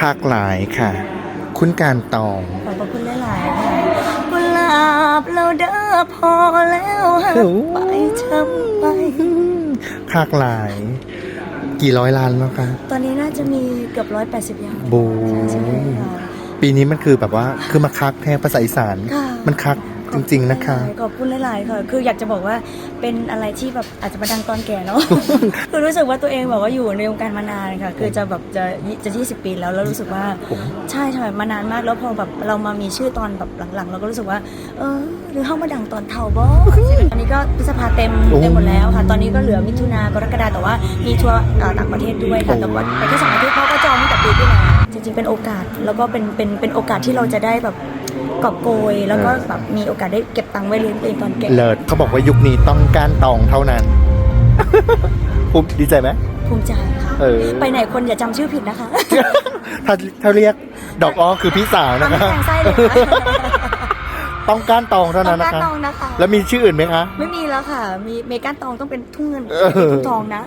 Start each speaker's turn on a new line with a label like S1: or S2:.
S1: คากหลายค่ะ คุณการตอง
S2: ขอบพระคุณหลายๆค่ะกุหลาบเราเด้อพอแล้วหักไปช้ำไป
S1: คากหลาย กี่ร้อยล้านแล้วคะ
S2: ตอนนี้น่าจะมีเกือบร้อยแปดสิบ180อย่าง
S1: บู
S2: ใช่ค่ะ
S1: ปีนี้มันคือแบบว่าคือมาคักแทนภาษาอีสาน
S2: ค่ะ
S1: มันคัก จริง ๆ นะคะ
S2: ขอบคุณหลาย ๆ ค่ะ คืออยากจะบอกว่าเป็นอะไรที่แบบอาจจะมาดังตอนแก่เนาะ คือรู้สึกว่าตัวเองแบบว่าอยู่ในวงการมานานค่ะ คือจะแบบจะจะยี่สิบปีแล้วแล้วรู้สึกว่าใช่ใช่มานานมากแล้วพอแบบเรามามีชื่อตอนแบบหลัง ๆ เราก็รู้สึกว่า เออหรือเข้ามาดังตอนเท่าบ่ตอนนี้ก็พฤษภาเต็ม
S1: โอ้
S2: เต็มหมดแล้วค่ะ ตอนนี้ก็เหลือมิถุนากรกฎาแต่ว่ามีทัวร์เอ่อต่างประเทศด้วยค่ะแต่ว่าไปแค่สองอาทิตย์เพราะก็จองตั้งแต่ปีที่แล้วจริง ๆ เป็นโอกาสแล้วก็เป็นเป็นเป็นโอกาสที่เราจะได้แบบ กอบโกย แล้วก็แบบมีโอกาสได้เก็บตังค์ไว้เลี้ยงตัวเองตอนแก่
S1: เลิศเขาบอกว่ายุคนี้ต้องการตองเท่านั้นภูมิดีใจไหม
S2: ภูมิใจค่ะ
S1: เออ
S2: ไปไหนคนอย่าจำชื่อผิดนะคะ
S1: ถ้าถ้าเรียกดอกอ้อคือพี่สาว
S2: ต้
S1: นะ
S2: อง
S1: คะ
S2: แทงไส้เลยค่ะ
S1: ต้องการตองเท่า
S2: ต้อ
S1: นั้
S2: ง
S1: น
S2: การ
S1: นะคะ
S2: ตองนะคะ
S1: แล้วมีชื่ออื่นไหมคะ
S2: ไม่มีแล้วค่ะ มีเมก้านตองต้องเป็นทุ่งเงิน
S1: เออ
S2: ทุ่งทองนะ